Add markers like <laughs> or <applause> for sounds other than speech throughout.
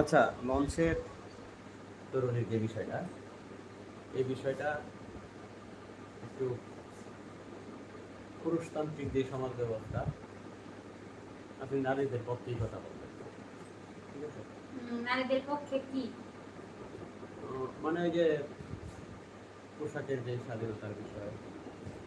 আচ্ছা লঞ্চের তরুণীর যে বিষয়টা এই বিষয়টা একটু পুরুষতান্ত্রিক যে সমাজ ব্যবস্থা আপনি নারীদের পক্ষেই কথা বলবেন। ঠিক আছে? নারীদের পক্ষে কি? মানে ওই যে পোশাকের যে স্বাধীনতার বিষয়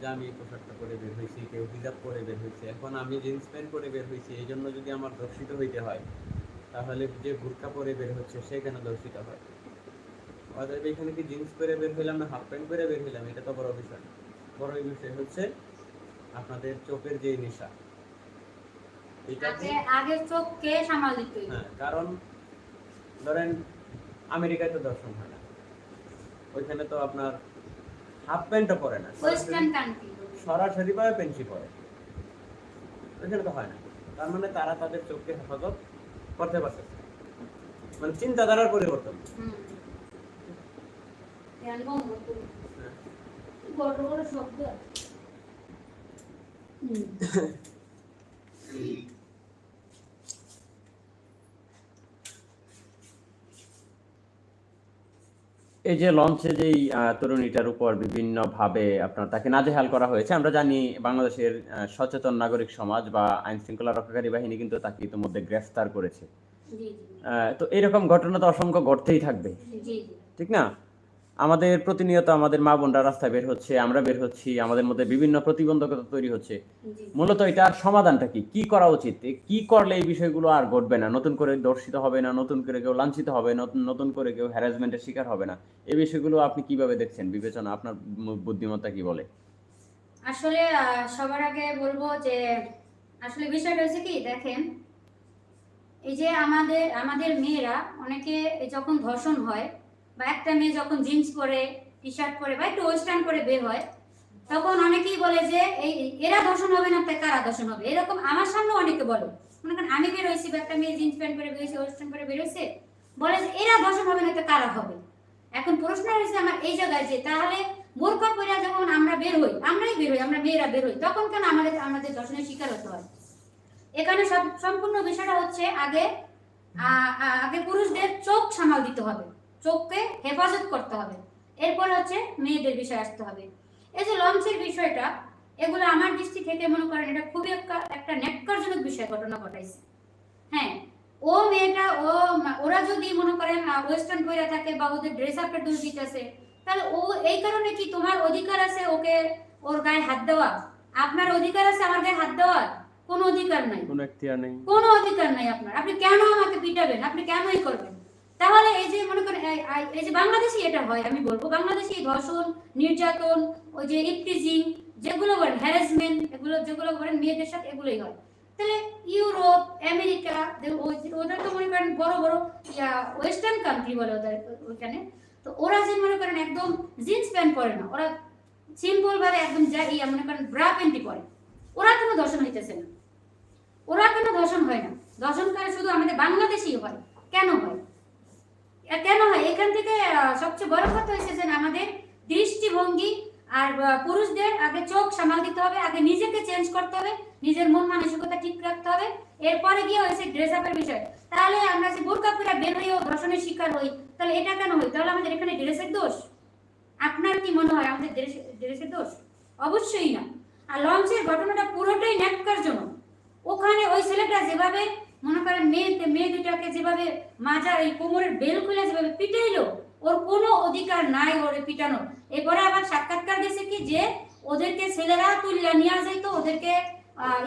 যে আমি পোশাকটা পরে বের হয়েছি কেউ হিজাব পরে বের হয়েছে এখন আমি জিন্স প্যান্ট পরে বের হয়েছি এই জন্য যদি আমার দর্শিত হইতে হয় তাহলে যে বুরকা পরে বের হচ্ছে সে কেন দর্শিত হয়। অতএব এখানে কি জিন্স পরে বের হইলাম না হাফ প্যান্ট পরে বের হইলাম? এটা তো বড় বিষয়। না। বড় বিষয় হচ্ছে আপনাদের চোখের যে নেশা আগে আগে চোখকে সামাল দিতে হ্যাঁ কারণ ধরেন আমেরিকায় তো দর্শন হয় না। ওইখানে তো আপনার হাফ প্যান্টও পরে না সরাসরি ভাবে পেন্সি পরে। ওইখানে তো হয় না। তার মানে তারা তাদের চোখকে হেফাজত করতে পারছে। মানে চিন্তাধারার পরিবর্তন? হ্যাঁ। বড় বড় শব্দ। <laughs> এই যে লঞ্চে যেই তরুণীটার উপর বিভিন্ন ভাবে আপনার তাকে নাজেহাল করা হয়েছে আমরা জানি বাংলাদেশের সচেতন নাগরিক সমাজ বা আইন শৃঙ্খলা রক্ষাকারী বাহিনী কিন্তু তাকে ইতিমধ্যে গ্রেফতার করেছে। তো এরকম ঘটনা তো অসংখ্য ঘটতেই থাকবে। ঠিক না? আমাদের প্রতিনিয়ত আমাদের মা বোনরা রাস্তায় বের হচ্ছে আমরা বের হচ্ছি আমাদের মধ্যে বিভিন্ন প্রতিবন্ধকতা তৈরি হচ্ছে। মূলত এটার সমাধানটা কি? কি করা উচিত? কি করলে এই বিষয়গুলো আর ঘটবে না? নতুন করে দর্শিত হবে না? নতুন করে কেউ লাঞ্ছিত হবে? নতুন করে কেউ হ্যারাসমেন্টের শিকার হবে না? এই বিষয়গুলো আপনি কীভাবে দেখছেন? বিবেচনা আপনার বুদ্ধিমত্তা কি বলে? আসলে সবার আগে বলব যে আসলে বিষয়টা হচ্ছে কি দেখেন এই যে আমাদের আমাদের মেয়েরা অনেকে যখন ধর্ষণ হয় বা একটা মেয়ে যখন জিন্স পরে টি শার্ট পরে বা একটু ওয়েস্টার্ন পরে বের হয়, তখন অনেকেই বলে যে, এই এরা ধর্ষণ হবে না তাই কারা দর্শন হবে? এরকম আমার সামনে অনেকে বলে। মনে করেন, আমি বের হয়েছি বা একটা মেয়ে জিন্স প্যান্ট পরে বেরিয়েছে ওয়েস্টার্ন পরে বের হয়েছে, বলে যে, এরা ধর্ষণ হবে না, তো কারা হবে? এখন প্রশ্ন হয়েছে আমার এই জায়গায় যে, তাহলে বোরকা পরে যখন আমরা বের হই, আমরাই বের হই, আমরা মেয়েরা বের হই, তখন কেন আমাদের আমাদের দর্শনের শিকার হতে হয়? এখানে সম্পূর্ণ বিষয়টা হচ্ছে আগে আগে পুরুষদের চোখ সামাল দিতে হবে। চোখকে হেফাজত করতে হবে। এরপর হচ্ছে মেয়েদের বিষয় আসতে হবে। এই যে লঞ্চের বিষয়টা এগুলো আমার দৃষ্টি থেকে মনে করেন এটা খুবই একটা একটা ন্যাক্কারজনক বিষয় ঘটনা ঘটাইছে। হ্যাঁ ও মেয়েটা ও ওরা যদি মনে করেন ওয়েস্টার্ন পরে থাকে বা ওদের ড্রেস আপের দোষ দিতেছে তাহলে ও এই কারণে কি তোমার অধিকার আছে ওকে ওর গায়ে হাত দেওয়া? আপনার অধিকার আছে আমার গায়ে হাত দেওয়ার কোনো অধিকার নাই। কোনো কোনো অধিকার নাই আপনার। আপনি কেন আমাকে পিটাবেন? আপনি কেনই করবেন? তাহলে এই যে মনে করেন, এই- যে বাংলাদেশে এটা হয়, আমি বলব বাংলাদেশে ধর্ষণ, নির্যাতন, ওই যে ইফটিজিং যেগুলো বলেন হ্যারাসমেন্ট এগুলো, যেগুলো বলেন মেয়েদের সাথে, এগুলোই হয়। তাহলে ইউরোপ, আমেরিকা ওদের তো মনে করেন বড় বড়, ইয়া ওয়েস্টার্ন কান্ট্রি বলে ওদের, ওইখানে। তো ওরা যে মনে করেন একদম জিন্স প্যান্ট পরে না, ওরা সিম্পল ভাবে একদম যা ইয়া মনে করেন ব্রা প্যান্টই পরে। ওরা কোনো ধর্ষণ হইতেছে না। ওরা কেন ধর্ষণ হয় না। ধর্ষণ করে শুধু আমাদের বাংলাদেশেই হয়। কেন হয়? এ কেন হয় এখান থেকে সবচেয়ে বড় কথা যে আমাদের দৃষ্টিভঙ্গি আর পুরুষদের আগে চোখ সামাল দিতে হবে, আগে নিজেকে চেঞ্জ করতে হবে, নিজের মন মানসিকতা ঠিক রাখতে হবে। এরপরে গিয়ে হয়েছে ড্রেস আপের বিষয়। তাহলে আমরা যে বোরকা পরে বের হইও ধর্ষণের শিকার হই, তাহলে এটা কেন হই? তাহলে আমাদের এখানে ড্রেসের দোষ? আপনার কি মনে হয় আমাদের ড্রেস- ড্রেসের দোষ? অবশ্যই না। আর লঞ্চের ঘটনাটা পুরোটাই ন্যাক্কারজনক। ওখানে ওই ছেলেটা যেভাবে মনে করেন মেয়ে মেয়ে দুটাকে যেভাবে মাজার এই কোমরের বেল খুলে যেভাবে পিটাইলো ওর কোনো অধিকার নাই ওরে পিটানো এরপরে আবার সাক্ষাৎকার দিয়েছে কি যে ওদেরকে ছেলেরা তুলিয়া নিয়ে যাইতো ওদেরকে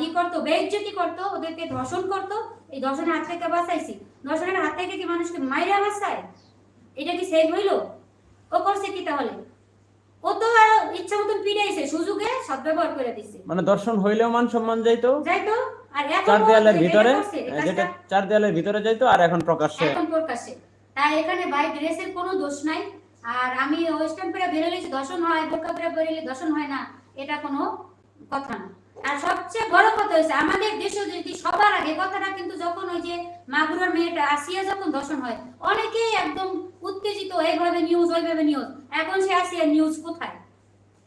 ই করতো বেইজ্জতি করতো ওদেরকে ধর্ষণ করতো। এই ধর্ষণের হাত থেকে বাঁচাইছি। ধর্ষণের হাত থেকে কি মানুষকে মাইরা বাঁচায়? এটা কি সেভ হইল? ও করছে কি তাহলে? ও তো আর ইচ্ছা মতন পিটাইছে সুযোগে সদ্ব্যবহার করে দিছে। মানে দর্শন হইলেও মান সম্মান যাইতো? যাই তো আর এখন চার দেয়ালের ভিতরে যেটা চার দেয়ালের ভিতরে যাইতো আর এখন প্রকাশ্যে। এখন প্রকাশ্যে। তাই এখানে ভাই ড্রেসের কোনো দোষ নাই। আর আমি ওয়েস্টার্ন পরে বেরোলে দর্শন হয় বোরকা পরে বেরোলে দর্শন হয় না এটা কোনো কথা না। আর সবচেয়ে বড় কথা হয়েছে আমাদের দেশে যদি সবার আগে কথাটা কিন্তু যখন ওই যে মাগুরার মেয়েটা আসিয়া যখন দর্শন হয় অনেকেই একদম উত্তেজিত এইভাবে নিউজ ওইভাবে নিউজ এখন সে আসিয়া নিউজ কোথায়?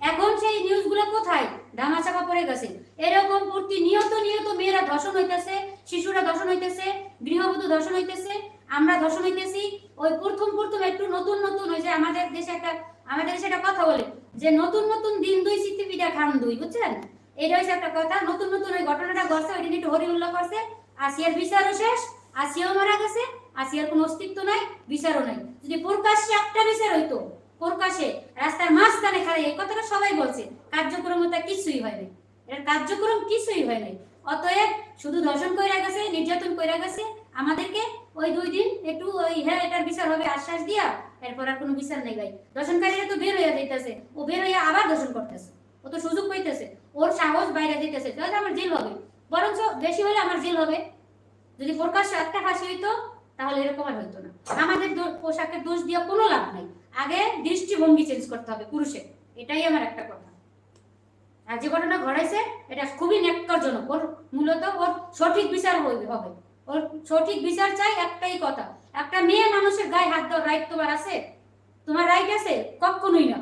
এখন সেই নিউজগুলো কোথায়? ধামাচাপা পড়ে গেছে। এরকম প্রতি নিয়ত নিয়ত মেয়েরা ধর্ষণ হইতেছে, শিশুরা ধর্ষণ হইতেছে, গৃহবধূ ধর্ষণ হইতেছে, আমরা ধর্ষণ হইতেছি। ওই প্রথম প্রথম একটু নতুন নতুন, ওই যে আমাদের দেশে একটা, আমাদের দেশে একটা কথা বলে যে নতুন নতুন দিন দুই স্মৃতি পিঠা খান দুই, বুঝছেন? এটা হচ্ছে একটা কথা। নতুন নতুন ওই ঘটনাটা ঘটছে, ওইটা একটু হরি উল্লাহ করছে আসিয়ার বিচারও শেষ আসিয়াও মারা গেছে আসিয়ার কোনো অস্তিত্ব নাই, বিচারও নাই। যদি প্রকাশ্যে একটা বিচার হইতো, প্রকাশ্যে, রাস্তার মাঝখানে খালি এই কথাটা সবাই বলছে কার্যক্রমতা কিছুই হয় নাই এর কার্যক্রম কিছুই হয় নাই। অতএব শুধু ধর্ষণ কইরা গেছে, নির্যাতন কইরা গেছে, আমাদেরকে ওই দুই দিন একটু ওই হ্যাঁ এটার বিচার হবে, আশ্বাস দিয়া এরপর আর কোনো বিচার নেই গাই দর্শনকারীরা তো বের হইয়া যাইতেছে, ও বের হইয়া আবার দর্শন করতেছে, ও তো সুযোগ পাইতেছে, ওর সাহস বাইরে দিতেছে তাহলে আমার জেল হবে। বরঞ্চ বেশি হলে আমার জেল হবে। যদি প্রকাশ্য একটা ফাঁসি হইতো, তাহলে এরকম আর হইতো না। আমাদের পোশাকের দোষ দিয়ে কোনো লাভ নাই। আগে দৃষ্টিভঙ্গি চেঞ্জ করতে হবে পুরুষের। এটাই আমার একটা কথা। আর যে ঘটনা ঘটাইছে এটা খুবই ন্যাক্কারজনক। ওর মূলত ওর সঠিক বিচার হবে। ওর সঠিক বিচার চাই একটাই কথা। একটা মেয়ে মানুষের গায়ে হাত দেওয়ার রাইট তোমার আছে? তোমার রাইট আছে? কখনোই না।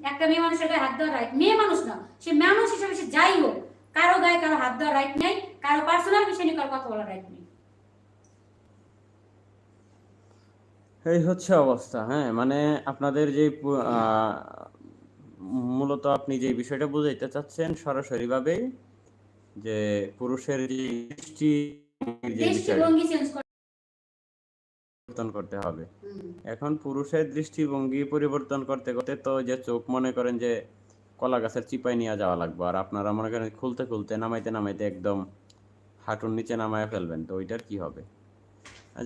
একটা মেয়ে মানুষের গায়ে হাত দেওয়ার রাইট মেয়ে মানুষ না। সে মানুষ হিসেবে সে যাই হোক, কারও গায়ে কারও হাত দেওয়ার রাইট নেই, কারও পার্সোনাল বিষয় নিয়ে কারও কথা বলার রাইট নেই। এই হচ্ছে অবস্থা হ্যাঁ? মানে আপনাদের যে মূলত আপনি যে বিষয়টা বুঝাইতে চাচ্ছেন সরাসরি ভাবে যে পুরুষের যে দৃষ্টি যে পরিবর্তন করতে হবে। এখন পুরুষের দৃষ্টিভঙ্গি পরিবর্তন করতে করতে তো যে চোখ মনে করেন যে কলা গাছের চিপায় নিয়ে যাওয়া লাগবে আর আপনারা মনে করেন খুলতে খুলতে নামাইতে নামাইতে একদম হাঁটুর নিচে নামায় ফেলবেন তো ওইটার কি হবে?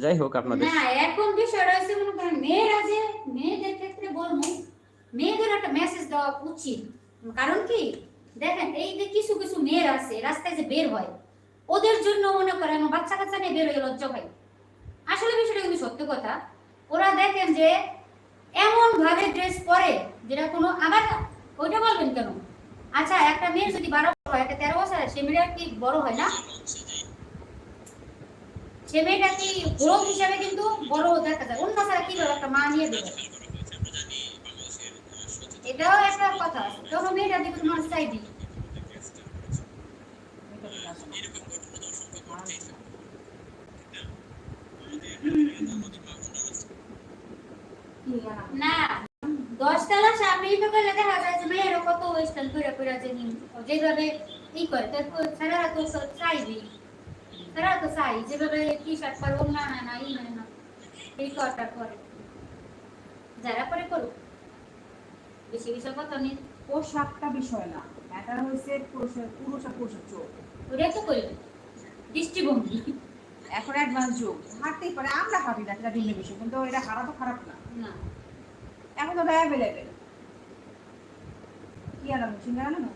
যাই হোক আপনাদের না এখন বিষয়টা হচ্ছে মনে করেন মেয়েরা যে মেয়েদের ক্ষেত্রে বলব মেয়েদের একটা মেসেজ দেওয়া উচিত। কারণ কি? দেখেন, এই যে কিছু কিছু মেয়ের আছে, রাস্তায় যে বের হয়, ওদের জন্য মনে করেন বাচ্চা কাচ্চা নিয়ে বের হয়ে লজ্জা পাই। আসলে বিষয়টা কিন্তু সত্য কথা। ওরা দেখেন যে এমন ভাবে ড্রেস পরে, যেটা কোনো আবার, ওইটা বলবেন কেন? আচ্ছা একটা মেয়ের যদি বারো বছর হয়, একটা তেরো বছর সে মেয়েটা কি বড় হয় না? সে মেয়েটা কি গ্রোথ হিসাবে কিন্তু বড় দেখা যায়। অন্য ছাড়া কি একটা মা নিয়ে দেবে এটাও একটা কথা তখন মেয়েটা দিকে মানুষ চাইবি না দশতলা সামনে করলে দেখা যায় যে মেয়েরও কত ওয়েস্টার্ন করে করে যে যেভাবে ই করে তারপর সারা তো চাইবি তারা তো চাই যেভাবে টি শার্ট পরে অন্য না না, ই না না। এই কটা করে যারা করে করুক। বেশি বিষয় কথা নেই। পোশাকটা বিষয় না হয়েছে পুরুষের পুরুষ আর পুরুষের চোখ। ওটা তো করবে দৃষ্টিভঙ্গি। এখন অ্যাডভান্স যুগ হাঁটতেই পারে আমরা হাঁটি না সেটা ভিন্ন বিষয় কিন্তু এটা হারা তো খারাপ না। না। এখন তো অ্যাভেলেবেল কি সিঙ্গারা না,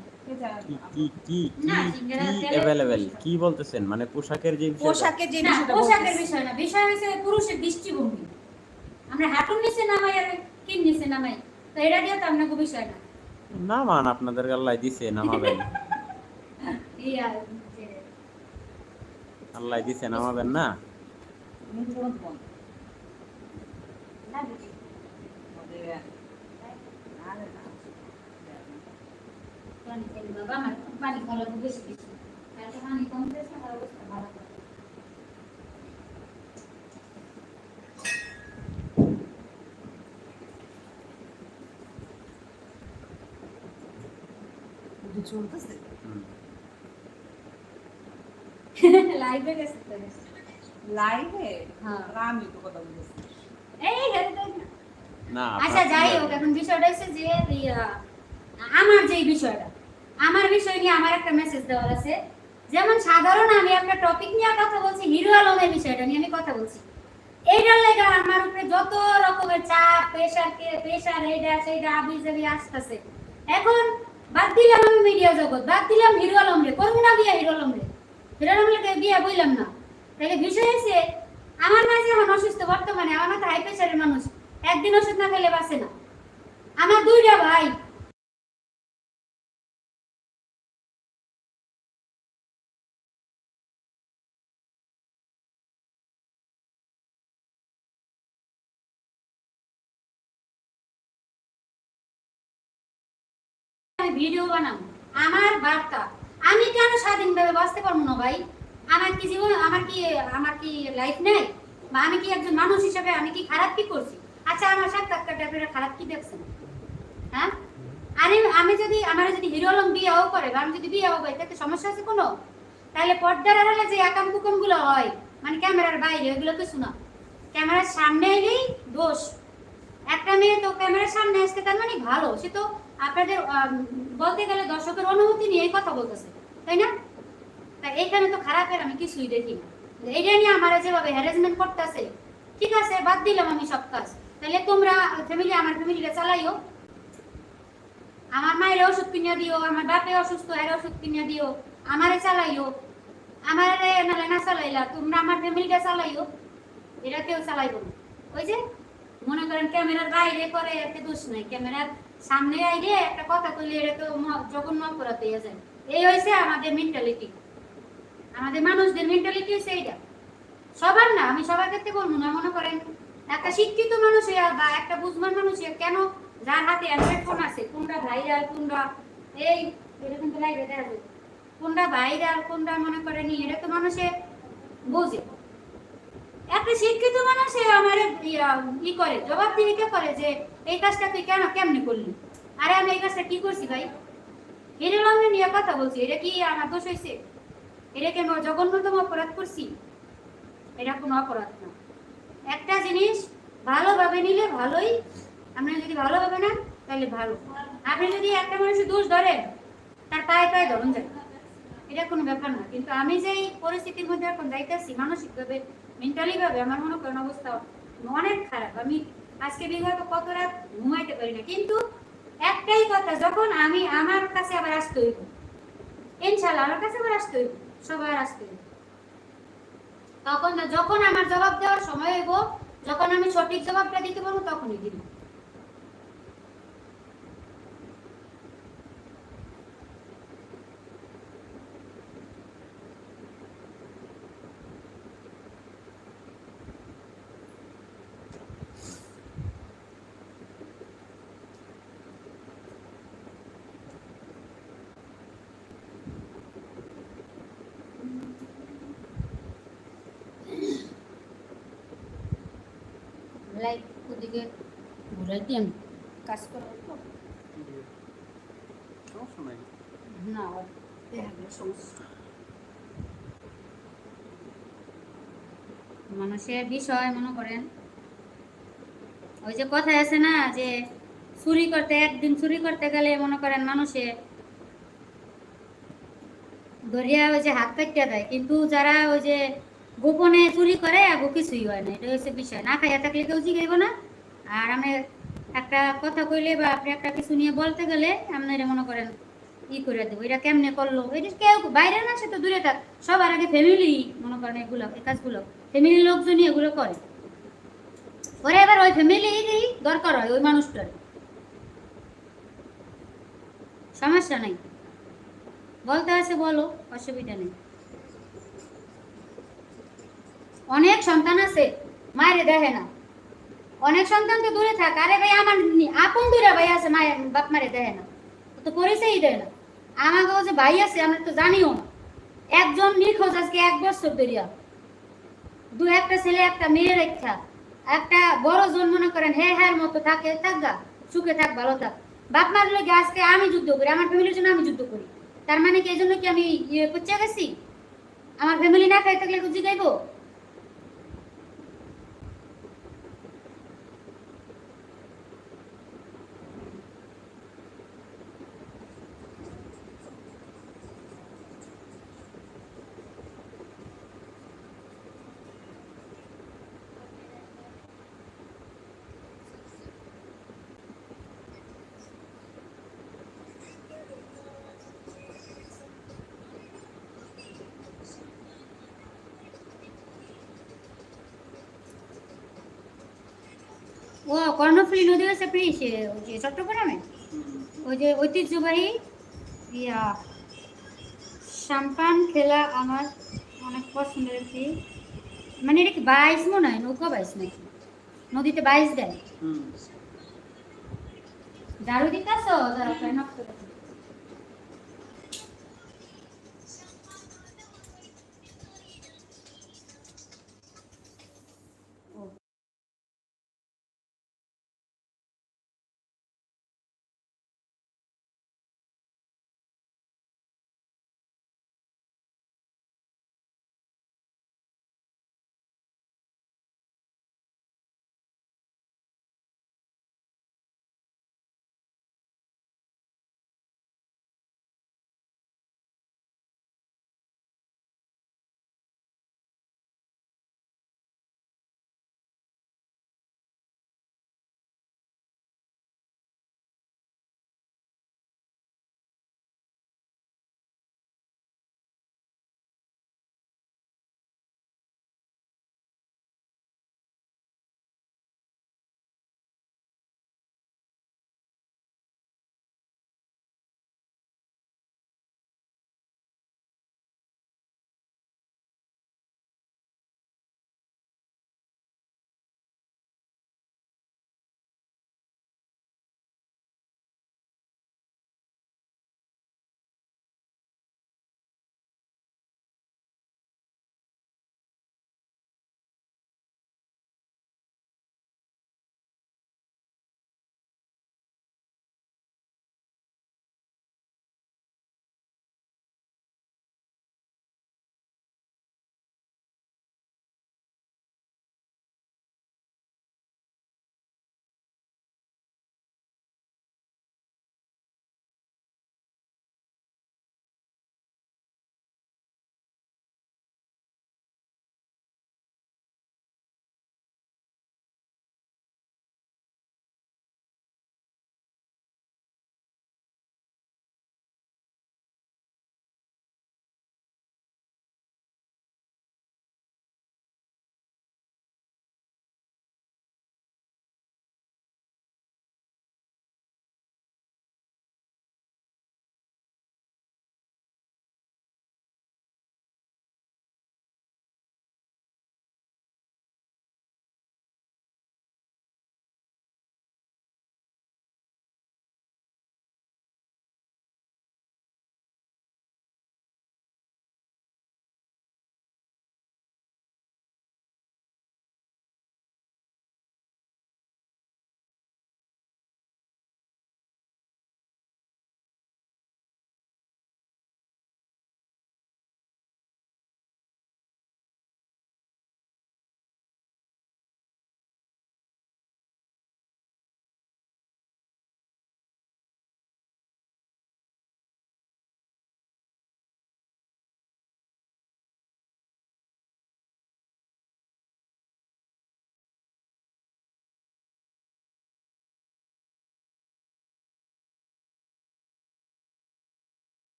বলতেছেন? মানে পোশাকের যে পোশাকের যে পোশাকের বিষয় না। বিষয় হচ্ছে পুরুষের দৃষ্টিভঙ্গি। আমরা হাঁটুর নিচে নামাই আর কিন নিচে নামাই? তো এটা দিয়ে তো আপনাকে বিষয় না না মান আপনাদের আল্লাহ দিছে এই আর আল্লাহ দিছে না <laughs> আরে না। পানি খাইলে বাবা আমার পানি খাওয়া বেশি। বেশি পানি কম খেয়েছে ভালো চলতেছে। লাইভে <laughs> গেছে লাইভে হ্যাঁ। আমি তো কথা বলতেছি। এই না। না আচ্ছা যাই হোক এখন বিষয়টা হচ্ছে যে আমার যেই বিষয়টা আমার বিষয় নিয়ে আমার একটা মেসেজ দেওয়ার আছে। যেমন সাধারণ আমি একটা টপিক নিয়ে কথা বলছি হিরো আলমের বিষয়টা নিয়ে আমি কথা বলছি। এইটার লেগে আমার উপরে যত রকমের চাপ প্রেশার কে প্রেশার এইটা সেইটা আবি যাবি আসতেছে। এখন বাদ দিলাম আমি মিডিয়া জগৎ বাদ দিলাম হিরো আলম রে, করব না বিয়া হিরো আলম রে? হিরো আলম রে বিয়া বললাম না। তাহলে বিষয় হচ্ছে আমার মাঝে এখন অসুস্থ, বর্তমানে আমার মাথা হাই প্রেশারের মানুষ, একদিন ওষুধ না খেলে বাঁচে না। আমার দুইটা ভাই ভিডিও বানাবো। আমার বার্তা। আমি কেন স্বাধীনভাবে বাঁচতে পারব না ভাই? আমার কি জীবন, আমার কি আমার কি লাইফ নেই? বা আমি কি একজন মানুষ হিসেবে আমি কি খারাপ কি করছি? আচ্ছা আমার সাক্ষাৎকারটা আপনারা খারাপ কি দেখছেন? হ্যাঁ? আরে, আমি যদি, আমার যদি হিরো আলম বিয়েও করে বা আমি যদি বিয়েও করি, তাতে সমস্যা আছে কোনো? তাহলে পর্দার আড়ালে যে একাম কুকমগুলো হয় মানে ক্যামেরার বাইরে ওগুলো কিছু না। ক্যামেরার সামনে এলেই দোষ। একটা মেয়ে তো ক্যামেরার সামনে আসতে তার মানে ভালো, সে তো আপনাদের বলতে গেলে দর্শকের অনুমতি নিয়ে এই কথা বলতেছে, তাই না? তা এইখানে তো খারাপের আমি কিছুই দেখি না। এইটা নিয়ে আমার যেভাবে হ্যারাসমেন্ট করতেছে, ঠিক আছে, বাদ দিলাম আমি সব কাজ। তাহলে তোমরা ফ্যামিলি আমার ফ্যামিলিকে চালাইও। আমার মায়ের ওষুধ কিনে দিও, আমার বাপে অসুস্থ এর ওষুধ কিনে দিও, আমারে চালাইও। আমার নালে না চালাইলা, তোমরা আমার ফ্যামিলিটা চালাইও। এটা কেউ চালাইবো না। ওই যে, মনে করেন ক্যামেরার বাইরে করে একটা দোষ নাই। ক্যামেরার সামনে আইলে একটা কথা কইলে এটা তো জঘন্য অপরাধ হয়ে যায়। এই হয়েছে আমাদের মেন্টালিটি আমাদের মানুষদের মেন্টালিটি হচ্ছে এইটা। সবার না, আমি সবার ক্ষেত্রে বলব না, মনে করেন, একটা শিক্ষিত মানুষের বা একটা বুঝমান মানুষের কেন যার হাতে অ্যান্ড্রয়েড ফোন আছে? কোনটা ভাইরাল কোনটা এই এটা কিন্তু লাইভে দেখা যায়। কোনটা ভাইরাল কোনটা মনে করেন এটা তো মানুষে বোঝে। একটা শিক্ষিত মানুষে আমার ই করে, জবাব জবাবদিহিতা করে যে এই কাজটা তুই কেন কেমনে করলি? আরে আমি এই কাজটা কি করছি ভাই? হিরো লঙ্গে নিয়ে কথা বলছি, এটা কি আমার দোষ হয়েছে? এটা কি আমি জঘন্যতম অপরাধ করছি? এটা কোনো অপরাধ না। একটা জিনিস ভালোভাবে নিলে ভালোই, আপনি যদি ভালোভাবে না তাহলে ভালো। আপনি যদি একটা মানুষের দোষ ধরেন, তার পায়ে পায়ে ধরুন যায় এটা কোনো ব্যাপার না। কিন্তু আমি যে পরিস্থিতির মধ্যে এখন যাইতেছি, মানসিকভাবে মেন্টালি ভাবে, আমার মনে করেন অবস্থা অনেক খারাপ। আমি আজকে বিগত কত রাত ঘুমাইতে পারি না। কিন্তু একটাই কথা, যখন আমি আমার কাছে আবার আসতে হইব ইনশাল্লাহ আমার কাছে আবার আসতে হইব সবার আসতে হইব। তখন যখন আমার জবাব দেওয়ার সময় হইব, যখন আমি সঠিক জবাবটা দিতে পারব তখনই দিব। ওদিকে কাজ করব তো না মানুষের বিষয় মনে করেন ওই যে কথায় আছে না যে চুরি করতে একদিন চুরি করতে গেলে মনে করেন মানুষে ধরিয়া ওই যে হাত কাটিয়া দেয় কিন্তু যারা ওই যে গোপনে চুরি করে আগো কিছুই হয় না। এটা হচ্ছে বিষয়। না খাইয়া থাকলে কেউ জিগাইব না। আর আমি একটা কথা কইলে বা আপনি একটা কিছু নিয়ে বলতে গেলে আপনারা মনে করেন, ই করে দেবো, এটা কেমনে করল? এটা কেউ বাইরে না, সে তো দূরে থাক। সবার আগে ফ্যামিলি মনে করেন এগুলো, এই কাজগুলো। ফ্যামিলির লোকজনই এগুলো করে। ওরা এবার ওই ফ্যামিলিরই দরকার হয়, ওই মানুষটার। সমস্যা নাই। বলতে আছে বলো, অসুবিধা নেই। অনেক সন্তান আছে, মায়ের দেখে না। অনেক সন্তান তো দূরে থাক। আরে ভাই, আমার আপন দূরে ভাই আছে, মায়ের, বাপ মারে দেখে না। তো পরিচয়ই দেয় না। আমাকেও যে ভাই আছে, আমরা তো জানিও না। একজন নিখোঁজ আজকে এক বছর ধরিয়া। দু একটা ছেলে, একটা মেয়ে রেখা। একটা বড় জন মনে করেন হ্যাঁ হ্যাঁ মতো থাকে থাকগা সুখে থাক, ভালো থাক। বাপ মার লোকে আজকে আমি যুদ্ধ করি, আমার ফ্যামিলির জন্য আমি যুদ্ধ করি। তার মানে কি, এই জন্য কি আমি ইয়ে করতে গেছি? আমার ফ্যামিলি না খাই থাকলে বুঝি ও কর্ণফুলী নদী আছে আপনি? ওই যে চট্টগ্রামে? ওই যে ঐতিহ্যবাহী ইয়া সাম্পান খেলা আমার অনেক পছন্দের একটি। মানে এটা কি বাইশ মনে হয়? নৌকা বাইশ নাকি? নদীতে বাইশ দেয়। দারু দিতে আসো দাঁড়াও,